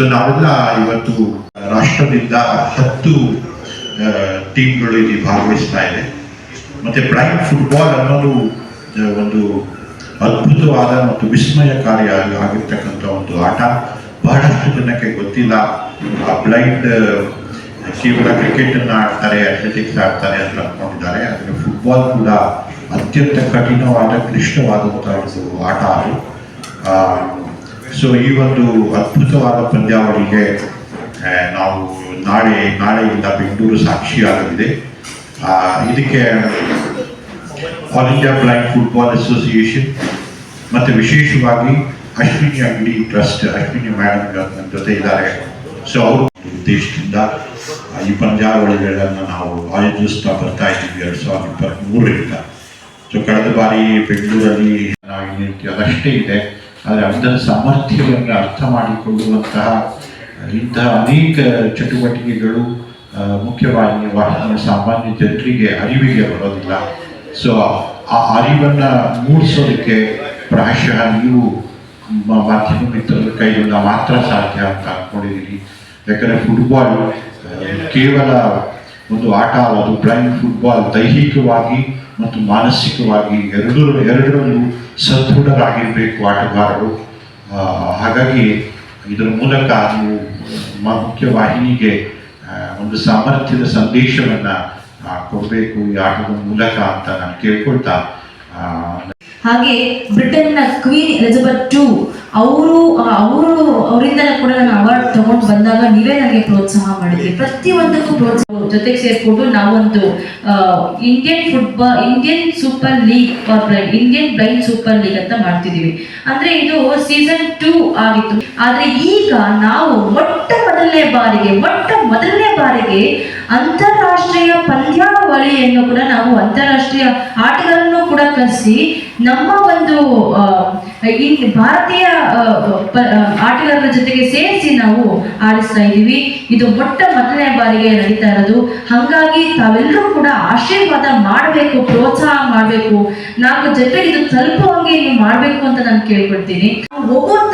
So ನಾವೆಲ್ಲ ಇವತ್ತು ರಾಷ್ಟ್ರದಿಂದ ಹತ್ತು ಟೀಮ್ಗಳು ಇಲ್ಲಿ ಭಾಗವಹಿಸ್ತಾ ಇದೆ. ಮತ್ತೆ ಬ್ಲೈಂಡ್ ಫುಟ್ಬಾಲ್ ಅನ್ನೋದು ಒಂದು ಅದ್ಭುತವಾದ ಮತ್ತು ವಿಸ್ಮಯಕಾರಿ ಆಗಿ- ಆಗಿರ್ತಕ್ಕಂಥ ಒಂದು ಆಟ. ಬಹಳಷ್ಟು ಜನಕ್ಕೆ ಗೊತ್ತಿಲ್ಲ. ಆ ಬ್ಲೈಂಡ್ ಕೇವಲ ಕ್ರಿಕೆಟ್ ಅನ್ನ ಆಡ್ತಾರೆ ಅಥ್ಲೆಟಿಕ್ಸ್ ಆಡ್ತಾರೆ ಅಂತ ಅನ್ಕೊಂಡಿದ್ದಾರೆ ಆದರೆ ಫುಟ್ಬಾಲ್ ಕೂಡ ಅತ್ಯಂತ ಕಠಿಣವಾದ ಕ್ಲಿಷ್ಟವಾದಂಥ ಒಂದು ಆಟ ಅದು. ಸೊ ಈ ಒಂದು ಅದ್ಭುತವಾದ ಪಂದ್ಯಾವಳಿಗೆ ನಾವು ನಾಳೆ, ನಾಳೆಯಿಂದ ಬೆಂಗಳೂರು ಸಾಕ್ಷಿಯಾಗಲಿದೆ. ಇದಕ್ಕೆ all India blind football association ಮತ್ತು ವಿಶೇಷವಾಗಿ ಅಶ್ವಿನಿ ಅಂಗಡಿ ಟ್ರಸ್ಟ್, ಅಶ್ವಿನಿ ಮೇಡಮ್ ನನ್ನ ಜೊತೆ ಇದ್ದಾರೆ. ಸೊ ಅವರು ಉದ್ದೇಶದಿಂದ ಈ ಪಂದ್ಯಾವಳಿಗಳನ್ನು ನಾವು ಆಯೋಜಿಸ್ತಾ ಬರ್ತಾ ಇದ್ದೀವಿ ಎರಡು ಸಾವಿರದ ಇಪ್ಪತ್ತ್ಮೂರರಿಂದ ಸೊ ಕಳೆದ ಬಾರಿ ಬೆಂಗಳೂರಲ್ಲಿ ನಾವು ಈ ಅದಷ್ಟೇ ಇದೆ. ಆದರೆ ಅದರ ಸಾಮರ್ಥ್ಯವನ್ನು ಅರ್ಥ ಮಾಡಿಕೊಳ್ಳುವಂತಹ ಇಂತಹ ಅನೇಕ ಚಟುವಟಿಕೆಗಳು ಮುಖ್ಯವಾಗಿ ಸಾಮಾನ್ಯ ಜನರಿಗೆ ಅರಿವಿಗೆ ಬರೋದಿಲ್ಲ. ಸೊ ಆ ಅರಿವನ್ನು ಮೂಡಿಸೋದಕ್ಕೆ ಪ್ರಾಯಶಃ ನೀವು ಮಾಧ್ಯಮ ಮಿತ್ರರ ಕೈಯಿಂದ ಮಾತ್ರ ಸಾಧ್ಯ ಅಂತ ಅಂದ್ಕೊಂಡಿದ್ದೀರಿ ಯಾಕಂದರೆ ಫುಟ್ಬಾಲ್ ಕೇವಲ ಒಂದು ಆಟ ಅದು ಬ್ಲೈಂಡ್ ಫುಟ್ಬಾಲ್ ದೈಹಿಕವಾಗಿ ಮತ್ತು ಮಾನಸಿಕವಾಗಿ ಎರಡೂ, ಎರಡರಲ್ಲೂ ಸದೃಢರಾಗಿರಬೇಕು ಆಟಗಾರರು. ಹಾಗಾಗಿ ಇದರ ಮೂಲಕ ನೀವು ಮುಖ್ಯವಾಹಿನಿಗೆ ಮುಖ್ಯ ವಾಹಿನಿಗೆ ಒಂದು ಸಾಮರ್ಥ್ಯದ ಸಂದೇಶವನ್ನು ಕೊಡಬೇಕು ಈ ಆಟದ ಮೂಲಕ ಅಂತ ನಾನು ಕೇಳ್ಕೊಳ್ತಾ ಹಾಗೆ ಬ್ರಿಟನ್ನ ಕ್ವೀನ್ ಎಲಿಜಬೆತ್ ಟು ಅವರು ಅವರು ಅವರಿಂದ ಕೂಡ ನಾನು ಅವಾರ್ಡ್ ತಗೊಂಡು ಬಂದಾಗ ನೀವೇ ನನಗೆ ಪ್ರೋತ್ಸಾಹ ಮಾಡಿದ್ರಿ. ಪ್ರತಿಯೊಂದಕ್ಕೂ ಪ್ರೋತ್ಸಾಹ ಜೊತೆಗೆ ಸೇರ್ಕೊಂಡು ನಾವೊಂದು Indian football Indian super league for blind Indian blind super league ಅಂತ ಮಾಡ್ತಿದೀವಿ ಅಂದ್ರೆ ಇದು ಸೀಸನ್ ಟೂ ಆಗಿತ್ತು. ಆದ್ರೆ ಈಗ ನಾವು ಮೊಟ್ಟ ಮೊದಲನೇ ಬಾರಿಗೆ, ಮೊಟ್ಟ ಮೊದಲನೇ ಬಾರಿಗೆ ಅಂತಾರಾಷ್ಟ್ರೀಯ ಪಂದ್ಯಾವಳಿಯನ್ನು ಕೂಡ ನಾವು ಅಂತಾರಾಷ್ಟ್ರೀಯ ಆಟಗಳನ್ನು ಕೂಡ ಕರೆಸಿ ನಮ್ಮ ಒಂದು ಈ ಭಾರತೀಯ ಆಟಗಾರರ ಜೊತೆಗೆ ಸೇರಿಸಿ ನಾವು ಆಡಿಸ್ತಾ ಇದ್ದೀವಿ. ಇದು ಮೊಟ್ಟ ಮೊದಲನೇ ಬಾರಿಗೆ ನಡೀತಾ ಇರೋದು. ಹಾಗಾಗಿ ತಾವೆಲ್ಲರೂ ಕೂಡ ಆಶೀರ್ವಾದ ಮಾಡಬೇಕು, ಪ್ರೋತ್ಸಾಹ ಮಾಡಬೇಕು. ನಾವು ಜೊತೆಗೆ ಇದು ತಲುಪುವಂಗೆ ನೀವು ಮಾಡಬೇಕು ಅಂತ ನಾನು ಕೇಳ್ಕೊಡ್ತೀನಿ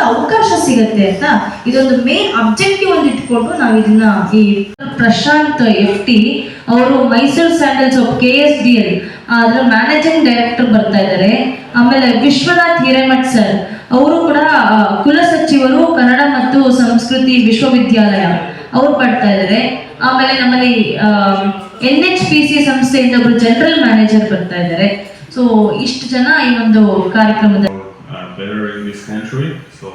ಅವಕಾಶ ಸಿಗತ್ತೆ ಅಂತ ಇದೊಂದು ಮೇನ್ ಅಬ್ಜೆಕ್ಟಿವ್ ಒಂದು ಇಟ್ಕೊಂಡು ನಾವು ಇದನ್ನ ಈ ಪ್ರಶಾಂತ್ ಎಫ್ ಟಿ ಅವರು Mysuru sandals of K S D L ಅದರ ಮ್ಯಾನೇಜಿಂಗ್ ಡೈರೆಕ್ಟರ್ ಬರ್ತಾ ಇದ್ದಾರೆ ಆಮೇಲೆ ವಿಶ್ವನಾಥ್ ಹಿರೇಮಠ್ ಸರ್ ಅವರು ಕೂಡ ಕುಲ ಕುಲಸಚಿವರು ಕನ್ನಡ ಮತ್ತು ಸಂಸ್ಕೃತಿ ವಿಶ್ವವಿದ್ಯಾಲಯ. ಅವ್ರು ಬರ್ತಾ ಇದ್ದಾರೆ ಆಮೇಲೆ ನಮ್ಮಲ್ಲಿ ಎನ್ ಎಚ್ ಪಿ ಸಿ ಸಂಸ್ಥೆಯಿಂದ ಒಬ್ರು ಜನರಲ್ ಮ್ಯಾನೇಜರ್ ಬರ್ತಾ ಇದ್ದಾರೆ ಸೊ ಇಷ್ಟು ಜನ ಈ ಒಂದು ಕಾರ್ಯಕ್ರಮದ uh, better in this country. So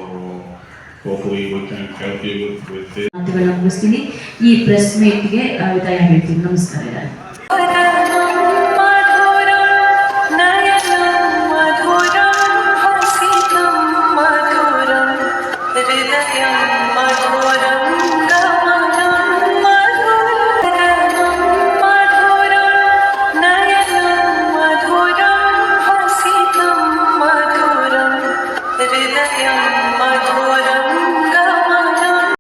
hopefully we can help you with, with this. ಮಾತುಗಳನ್ನ ಮುಗಿಸ್ತೀನಿ ಈ ಪ್ರೆಸ್ ಮೀಟ್ಗೆ ವಿದಾಯ ಹೇಳ್ತೀನಿ ನಮಸ್ಕಾರ